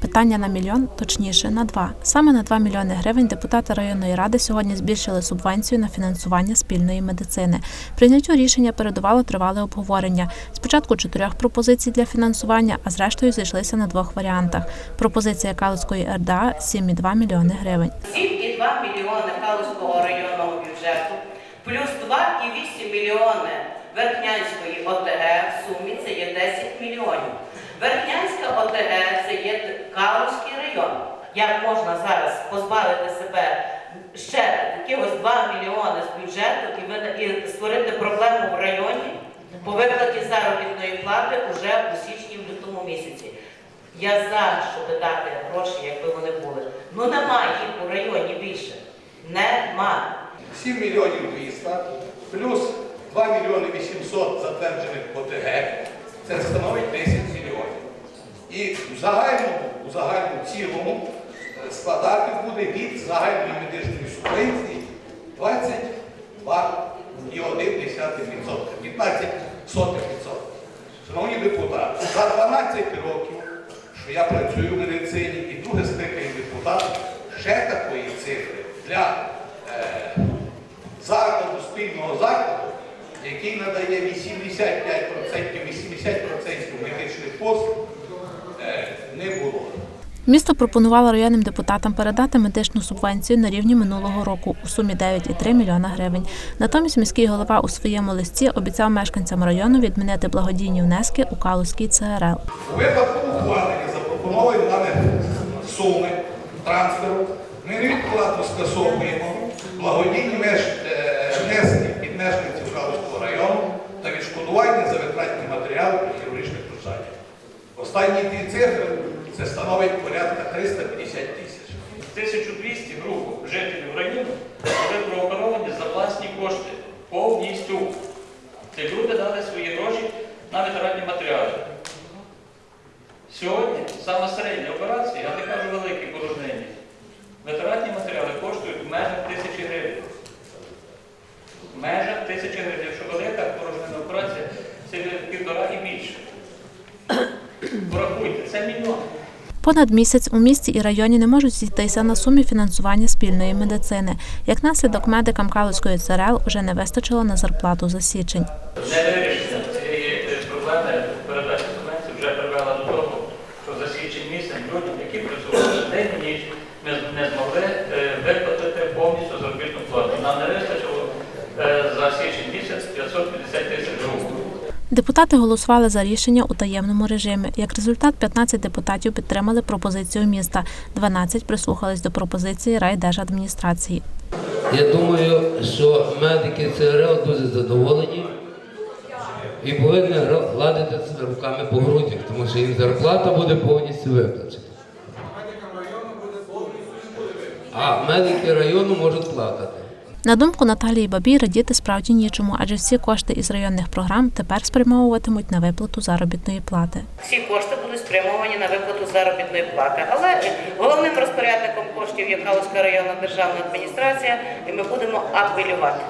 Питання на мільйон, точніше на два. Саме на 2 мільйони гривень депутати районної ради сьогодні збільшили субвенцію на фінансування спільної медицини. Прийняттю рішення передувало тривале обговорення. Спочатку чотирьох пропозицій для фінансування, а зрештою зійшлися на двох варіантах. Пропозиція Калицької РДА 7,2 мільйони гривень. 7,2 мільйони Калузького районного бюджету, плюс 2,8 мільйони Верхнянської ОТГ в сумі це є 10 мільйонів. Верхнянська ОТГ це район. Як можна зараз позбавити себе ще якихось 2 мільйони з бюджету і, і створити проблему в районі по виплаті заробітної плати уже у січні в лютому місяці. Я за, щоб дати гроші, якби вони були. Ну немає їх у районі більше. Нема. 7 мільйонів 200, плюс 2 мільйони 800 затверджених ОТГ, це становить 10 мільйонів. І в загальному, у загальному цілому е, складати буде від загальної медичної субвенції 22,1%, 15 Шановні депутати, за 12 років, що я працюю в медицині і друге скликання депутат, ще такої цифри для е, закладу, спільного закладу, який надає 85%, 80% медичних послуг. Місто пропонувало районним депутатам передати медичну субвенцію на рівні минулого року у сумі 9,3 мільйона гривень. Натомість міський голова у своєму листі обіцяв мешканцям району відмінити благодійні внески у Калузький ЦРЛ. Випадку ухвалення запропонованої нами суми трансферу ми невідкладно скасовуємо благодійні е, внески від мешканців Калузького району та відшкодування за витратні матеріали при хірургічних втручаннях. Останні дві цифри це становить порядка 350 тисяч. 1200 груп жителів району були прооперовані за власні кошти. Повністю. Ці люди дали свої гроші на ветеранні матеріали. Сьогодні саме середня операція, я не кажу великі порожнені. Ветеранні матеріали коштують в межах тисячі гривень. В межах тисячі гривень. Якщо велика порожнена операція, це півтора і більше. Порахуйте, це мільйон. Понад місяць у місті і районі не можуть зійтися на сумі фінансування спільної медицини. Як наслідок медикам Калицької ЦРЛ вже не вистачило на зарплату за січень. Е, які працювали день ніч, не змогли е, виплатити повністю заробітну плату. Нам не вистачило е, за січень місяць 550 тисяч гривень. Депутати голосували за рішення у таємному режимі. Як результат, 15 депутатів підтримали пропозицію міста, 12 прислухались до пропозиції райдержадміністрації. Я думаю, що медики ЦРЛ дуже задоволені і повинні гладити себе руками по грудях, тому що їм зарплата буде повністю виплачена. А медики району можуть плакати. На думку Наталії Бабій, радіти справді нічому, адже всі кошти із районних програм тепер спрямовуватимуть на виплату заробітної плати. Всі кошти будуть спрямовані на виплату заробітної плати. Але головним розпорядником коштів є Калуська районна державна адміністрація, і ми будемо апелювати.